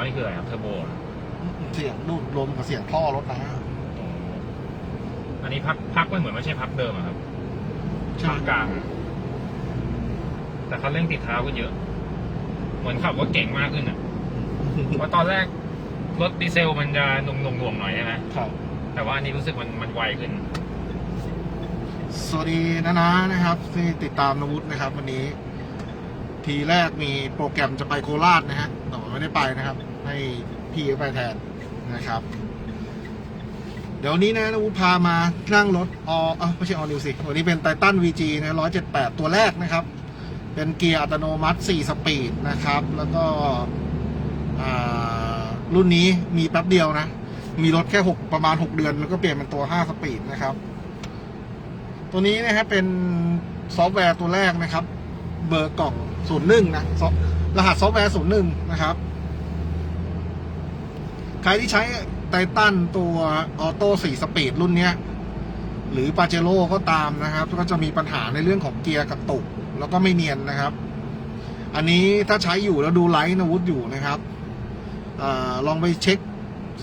าวๆนี่คืออะไรครับเทอร์โบเหรอเสียงดูดลมกับเสียงท่อรถนะฮะอ๋ออันนี้พักพักมันเหมือนไม่ใช่พักเดิมอะครับใช่พักกลาง แต่คันเร่งติดเท้าก็เยอะ เหมือนขับรถเก่งมากขึ้นอะเพราะตอนแรกรถดีเซลมันจะหนุ่มๆหน่วงๆหน่อยใช่ไหมครับแต่ว่าอันนี้รู้สึกมันมันไวขึ้น สวัสดีนะนะนะครับ ที่ติดตามนวุฒินะครับ วันนี้ ทีแรกมีโปรแกรมจะไปโคราชนะฮะแต่ว่าไม่ได้ไปนะครับ ให้พี่ไปแทนนะครับ เดี๋ยวนี้นะนวุพามานั่งรถอเออไม่ใช่ออนิวสิวันนี้เป็นไททัน VG นะ178 ตัวแรกนะครับ เป็นเกียร์อัตโนมัติ 4 สปีดนะครับ แล้วก็รุ่นนี้มีแป๊บเดียวนะ มีรถแค่ 6 ประมาณ 6 เดือน แล้วก็เปลี่ยนเป็นตัว 5 สปีดนะครับ ตัวนี้นะครับเป็นซอฟต์แวร์ตัวแรกนะครับ เบอร์กล่อง 01 นะซอฟรหัสซอฟต์แวร์ 01 นะครับ ใครที่ใช้ไททันตัวออโต้4สปีดรุ่นเนี้ย หรือปาเจโร่ก็ตามนะครับ ก็จะมีปัญหาในเรื่องของเกียร์กระตุก แล้วก็ไม่เนียนนะครับ อันนี้ถ้าใช้อยู่แล้วดูไลท์นวุฒอยู่นะครับอลองไปเช็ค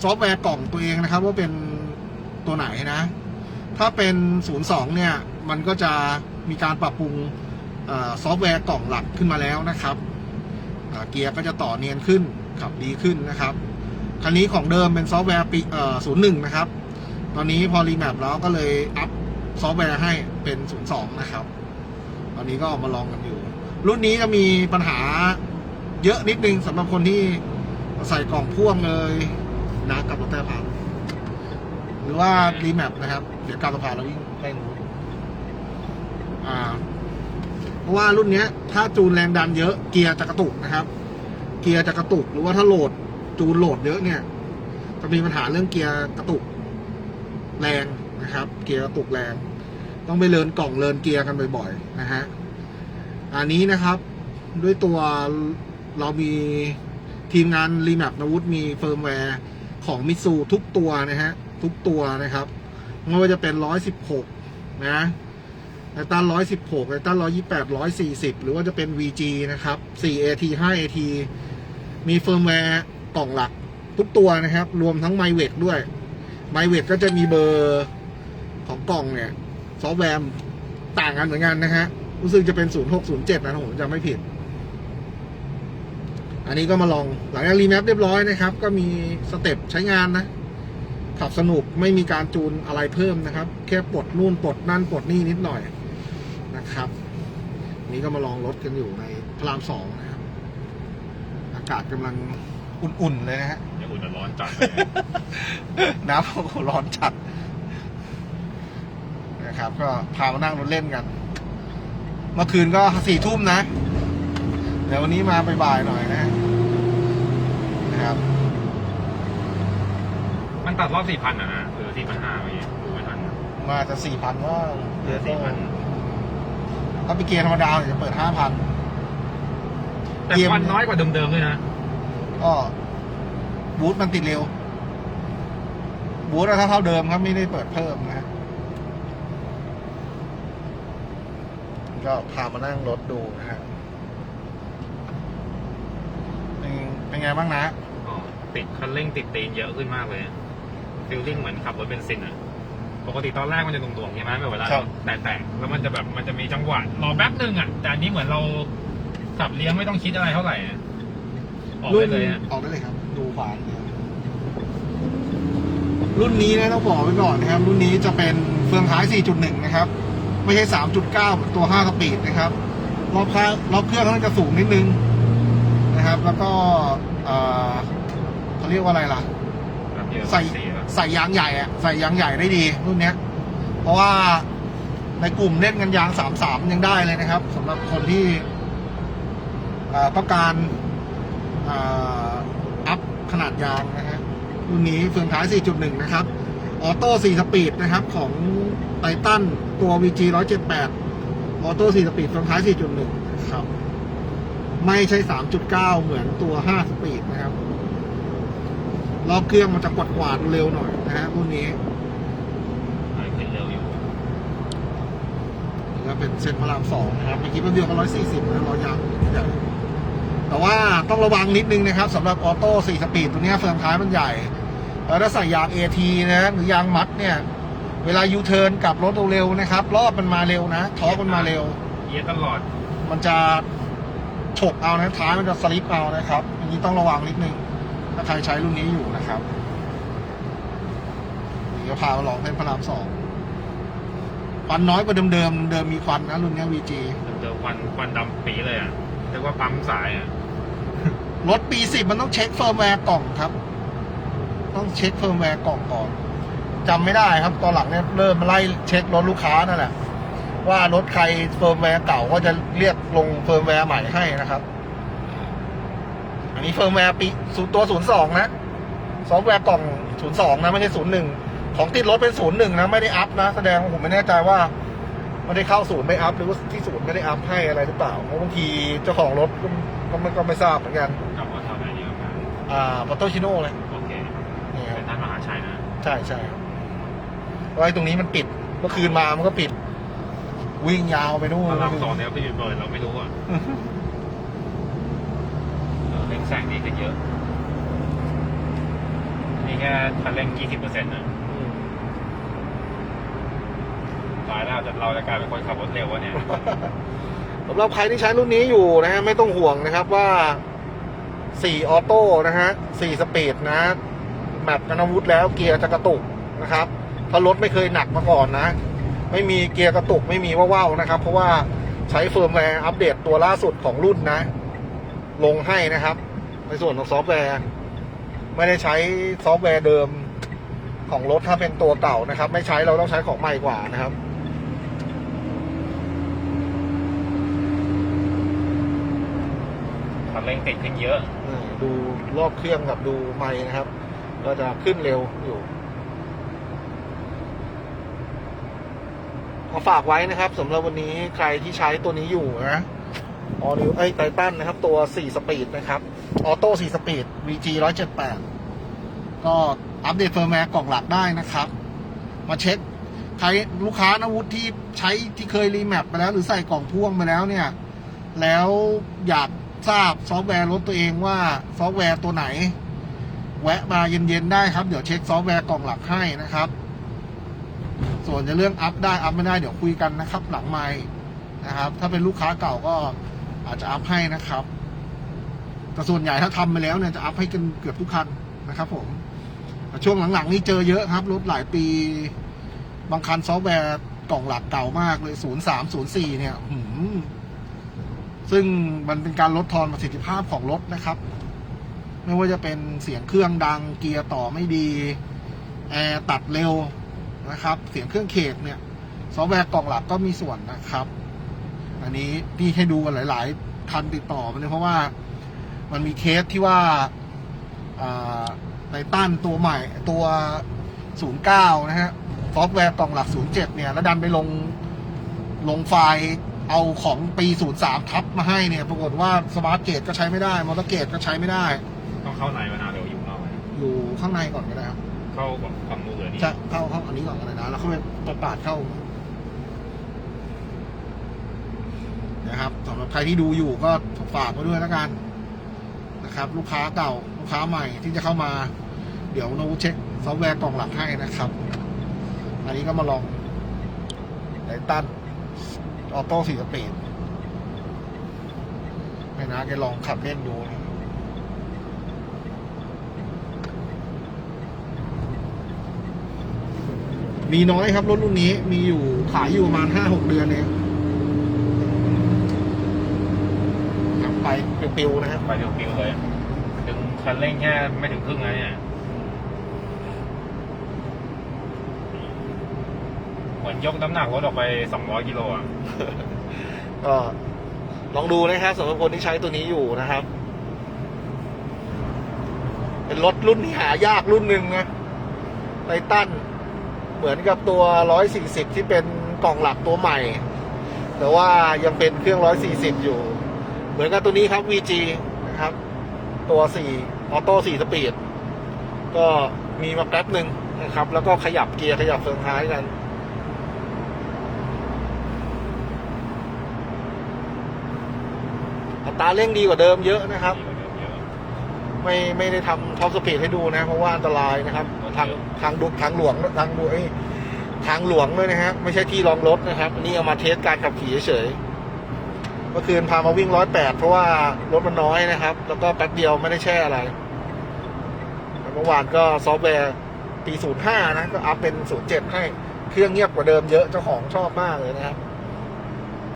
ซอฟต์แวร์กล่องตัวเองนะครับ ว่าเป็นตัวไหนนะ ถ้าเป็น 02 เนี่ย มันก็จะมีการปรับปรุงอซอฟต์แวร์กล่องหลักขึ้นมาแล้วนะครับเกียร์ก็จะต่อเนียนขึ้นขับดีขึ้นนะครับ คันนี้ของเดิมเป็นซอฟต์แวร์ปีเอ่อ01นะครับ ตอนนี้พอรีแมปแล้วก็เลยอัพซอฟต์แวร์ให้เป็น02นย์สองนะครับ ตอนนี้ก็ออกมาลองกันอยู่ รุ่นนี้จะมีปัญหาเยอะนิดนึงสำหรับคนที่ใส่กล่องพ่วงเลยนะกับรถแต่พันหรือว่ารีแมปนะครับ เดี๋ยวการสะพานเราวิ่งใกล้นู้นอ่าเพราะว่ารุ่นนี้ถ้าจูนแรงดันเยอะเกียร์จะกระตุกนะครับ เกียร์จะกระตุกหรือว่าถ้าโหลด จูนโหลดเยอะเนี่ย จะมีปัญหาเรื่องเกียร์กระตุกแรงนะครับ เกียร์กระตุกแรง ต้องไปเลินกล่องเลินเกียร์กันบ่อยๆนะฮะอันนี้นะครับด้วยตัวเรามีทีมงานรีแมปนวุฒมีเฟิร์มแวร์ของมิซูทุกตัวนะฮะทุกตัวนะครับไม่ว่าจะเป็น 116 นะไอตัน116ไอตัน128 140 หรือว่าจะเป็น VG นะครับ 4AT 5AT มีเฟิร์มแวร์ กล่องหลักทุกตัวนะครับ รวมทั้งไมเวกด้วยไมเวกก็จะมีเบอร์ของกล่องเนี่ยซอฟต์แวร์ต่างกันเหมือนกันนะฮะรู้สึกจะเป็น 0607 นะผมจำไม่ผิด อันนี้ก็มาลองหลังจากรีแมปเรียบร้อยนะครับ ก็มีสเต็ปใช้งานนะ ขับสนุกไม่มีการจูนอะไรเพิ่มนะครับ แค่ปลดนู่นปลดนั่นปลดนี่นิดหน่อยนะครับ นี้ก็มาลองรถกันอยู่ในพระรามสองนะครับ อากาศกำลัง อุ่นๆเลยนะฮะอย่าอุ่นแต่ร้อนจัดเลยน้ำโอ้โหร้อนจัดนะครับ ก็พามานั่งรถเล่นกัน เมื่อคืนก็สี่ทุ่มนะเดี๋ยววันนี้มาบ่ายๆหน่อยนะนะครับ มันตัดรอบสี่พันอะนะหรือสี่พันห้าเมื่อกี้ดูไม่ทันมาจะสี่พันว่าเหลือ4,000ถ้าเป็นเกียร์ธรรมดาเนี่ยจะเปิดห้าพันแต่เกมควันน้อยกว่าเดิมๆด้วยนะ ก็บูธมันติดเร็ว บูธอะถ้าเท่าเดิมครับไม่ได้เปิดเพิ่มนะฮะก็พามานั่งรถดูนะฮะเป็นเป็นไงบ้างนะ อ๋อติดคันเร่งติดตีนเยอะขึ้นมากเลยฟิลลิ่งเหมือนขับรถเบนซินอะปกติตอนแรกมันจะตรงๆใช่ไหมแบบเวลาครับ แตกๆแล้วมันจะแบบมันจะมีจังหวะรอแป๊บนึงอะแต่อันนี้เหมือนเราขับเลี้ยงไม่ต้องคิดอะไรเท่าไหร่อะ ออกได้เลยอะออกได้เลยครับ ดูฝานเนี่ยรุ่นนี้นะต้องบอกไว้ก่อนนะครับ รุ่นนี้จะเป็นเฟืองท้าย 4.1 นะครับ ไม่ใช่ 3.9 เหมือนตัว 5 สปีดนะครับ รอบข้างรอบเครื่องเขาจะสูงนิดนึงนะครับ แล้วก็เอ่อเขาเรียกว่าอะไรล่ะ แบบเยอะใส่สีอะใส่ยางใหญ่อะใส่ยางใหญ่ได้ดีรุ่นเนี้ย เพราะว่าในกลุ่มเล่นกันยางสามสามยังได้เลยนะครับสำหรับคนที่เอ่อต้องการเอ่ออัพขนาดยางนะฮะรุ่นนี้เฟืองท้าย 4.1 นะครับ ออโต้4สปีดนะครับของไททันตัว VG 178 ออโต้4สปีดเฟืองท้าย 4.1ครับ ไม่ใช่ 3.9 เหมือนตัว 5 สปีดนะครับรอบเครื่องมันจะกวาดกวาดๆเร็วหน่อยนะฮะรุ่นนี้หายขึ้นเร็วอยู่นี่ก็เป็นเส้นพระรามสองนะครับเมื่อกี้เป็นเดียวกันร้อยสี่สิบนะร้อยยางใหญ่ แต่ว่าต้องระวังนิดนึงนะครับสำหรับออโต้สี่สปีดตัวเนี้ยเฟืองท้ายมันใหญ่แล้วถ้าใส่ยาง AT นะหรือยางมัดเนี่ย เวลายูเทิร์นกลับรถเร็วๆนะครับ รอบมันมาเร็วนะท้อร์กมันมาเร็วเยียตลอด มันจะฉกเอานะท้ายมันจะสลิปเอานะครับ อันนี้ต้องระวังนิดนึง ถ้าใครใช้รุ่นนี้อยู่นะครับนี่ก็พามาลองเส้นพระรามสองควันน้อยกว่าเดิมๆเดิมมีควันนะรุ่นเนี้ย VG เจอควันควันดำปีเลยอะเรียกว่าปั๊มสายอะ รถปีสิบมันต้องเช็คเฟิร์มแวร์กล่องครับ ต้องเช็คเฟิร์มแวร์กล่องก่อนจำไม่ได้ครับ ตอนหลังเนี่ยเริ่มไล่เช็ครถลูกค้านั่นแหละ ว่ารถใครเฟิร์มแวร์เก่าก็จะเรียกลงเฟิร์มแวร์ใหม่ให้นะครับ อันนี้เฟิร์มแวร์ปีศูนย์ตัวศูนย์สองนะซอฟต์แวร์กล่องศูนย์สองนะไม่ใช่ศูนย์หนึ่งของติดรถเป็นศูนย์หนึ่งนะไม่ได้อัพนะ แสดงผมไม่แน่ใจว่า ไม่ได้เข้าศูนย์ไม่อัพหรือว่าที่ศูนย์ไม่ได้อัพให้อะไรหรือเปล่าเพราะบางทีเจ้าของรถก็ก็ไม่ก็ไม่ทราบเหมือนกันกลับว่าทำอะไรดีกว่ากันอ่าปอโตชิโน่เลยโอเคนี่คเป็รับนท่านมหาชัยนะใช่ใช่ครับเพราะไอ้ตรงนี้มันปิดเมื่อคืนมามันก็ปิด วิ่งยาวไปนู่นพระรามสองเนี่ยไปอยู่เบิร์ดเราไม่รู้อะเออเร่งแซงดีขึ้นเยอะ นี่แค่คันเร่งยี่สิบเปอร์เซ็นต์นะ ตายแล้วจะเราจะกลายเป็นคนขับรถเร็ววะเนี่ยสำหรับใครที่ใช้รุ่นนี้อยู่นะฮะไม่ต้องห่วงนะครับว่า 4 ออโต้นะฮะ 4 สปีดนะแมปกันอาวุธแล้วเกียร์จะกระตุกนะครับ ถ้ารถไม่เคยหนักมาก่อนนะ ไม่มีเกียร์กระตุกไม่มีว่าวๆนะครับ เพราะว่าใช้เฟิร์มแวร์อัปเดตตัวล่าสุดของรุ่นนะ ลงให้นะครับ ในส่วนของซอฟต์แวร์ ไม่ได้ใช้ซอฟต์แวร์เดิมของรถถ้าเป็นตัวเก่านะครับ ไม่ใช้เราต้องใช้ของใหม่กว่านะครับ คันเร่งติดขึ้นเยอะ ดูรอบเครื่องกับดูไม้นะครับ ก็จะขึ้นเร็วอยู่ขอฝากไว้นะครับสำหรับวันนี้ใครที่ใช้ตัวนี้อยู่นะออนิวไอ้ไททันนะครับ ตัว 4 สปีดนะครับ ออโต้ 4 สปีด VG 178 ก็อัปเดตเฟิร์มแวร์กล่องหลักได้นะครับ มาเช็คใครลูกค้านะวุฒิที่ใช้ที่เคยรีแมปไปแล้ว หรือใส่กล่องพ่วงไปแล้วเนี่ย แล้วอยาก ทราบซอฟต์แวร์รถตัวเองว่าซอฟต์แวร์ตัวไหน แวะมาเย็นๆได้ครับ เดี๋ยวเช็คซอฟต์แวร์กล่องหลักให้นะครับ ส่วนจะเรื่องอัพได้อัพไม่ได้เดี๋ยวคุยกันนะครับ หลังไมค์นะครับ ถ้าเป็นลูกค้าเก่าก็อาจจะอัพให้นะครับ แต่ส่วนใหญ่ถ้าทำไปแล้วเนี่ยจะอัพให้กันเกือบทุกคันนะครับผมช่วงหลังๆนี่เจอเยอะครับรถหลายปี บางคันซอฟต์แวร์กล่องหลักเก่ามากเลย 03 04 เนี่ยหืม ซึ่งมันเป็นการลดทอนประสิทธิภาพของรถนะครับ ไม่ว่าจะเป็นเสียงเครื่องดังเกียร์ต่อไม่ดีแอร์ตัดเร็วนะครับ เสียงเครื่องเคกเนี่ยซอฟต์แวร์กล่องหลักก็มีส่วนนะครับ อันนี้พี่ให้ดูกันหลาย ๆ คันติดต่อมาเลยเพราะว่ามันมีเคสที่ว่าไททันตัวใหม่ตัว 09 นะฮะซอฟต์แวร์กล่องหลัก 07 เนี่ย แล้วดันไปลงลงไฟล์ เอาของปี 03 ทับมาให้เนี่ย ปรากฏว่าสมาร์ทเกตก็ใช้ไม่ได้ มอเตอร์เกตก็ใช้ไม่ได้ ต้องเข้าในมานานเร็วอยู่นอกไหมอยู่ข้างในก่อนก็ได้ครับ เข้าแบบฝั่งมือเหลือนี่จะเข้าเข้าอันนี้ก่อนก็ได้นะ แล้วเข้าไปปปาดเข้านะครับสำหรับใครที่ดูอยู่ก็ฝากไว้ด้วยแล้วกันนะครับ ลูกค้าเก่าลูกค้าใหม่ที่จะเข้ามา เดี๋ยวโน้ตเช็คซอฟต์แวร์กล่องหลักให้นะครับ อันนี้ก็มาลองไททัน ออโต้สี่สปีดให้นะแกลองขับเล่นดูนะมีน้อยครับรถรุ่นนี้มีอยู่ขายอยู่ประมาณห้าหกเดือนเองครับไปปิวๆนะครับไปเร็วปิวเลย ถึงคันเร่งแค่ไม่ถึงครึ่งนะเนี่ยเหมือน ยกน้ำหนักรถออกไป 200กิโลอะ ก็ลองดูนะครับสำหรับคนที่ใช้ตัวนี้อยู่นะครับ เป็นรถรุ่นที่หายากรุ่นหนึ่งนะไททันเหมือนกับตัว 140 ที่เป็นกล่องหลักตัวใหม่ แต่ว่ายังเป็นเครื่อง 140 อยู่ เหมือนกับตัวนี้ครับ VG นะครับ ตัว 4 ออโต้ 4 สปีด ก็มีมาแป๊บหนึ่งนะครับ แล้วก็ขยับเกียร์ขยับเฟืองท้ายกัน อั ตราเร่งดีกว่าเดิมเยอะนะครับ ไม่ไม่ได้ทำท็อปสปีดให้ดูนะ เพราะว่าอันตรายนะครับ ทางทางดุทางหลวงทางดูทางหลวงด้วยนะฮะไม่ใช่ที่รองรถนะครับอันนี้เอามาเทสการขับขี่เฉยเมื่อคืนพามาวิ่งร้อยแปดเพราะว่ารถมันน้อยนะครับ แล้วก็แป๊บเดียวไม่ได้แช่อะไรเมื่อวานก็ซอฟต์แวร์ปี 05 นะ ก็อัพเป็น 07 ให้ เครื่องเงียบกว่าเดิมเยอะ เจ้าของชอบมากเลยนะครับ